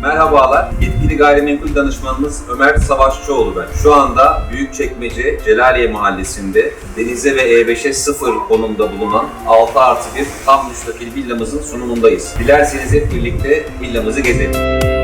Merhabalar, yetkili gayrimenkul danışmanımız Ömer Savaşçıoğlu ben. Şu anda Büyükçekmece Celaliye Mahallesi'nde denize ve E5'e sıfır konumda bulunan 6 artı 1 tam müstakil villamızın sunumundayız. Dilerseniz hep birlikte villamızı gezelim.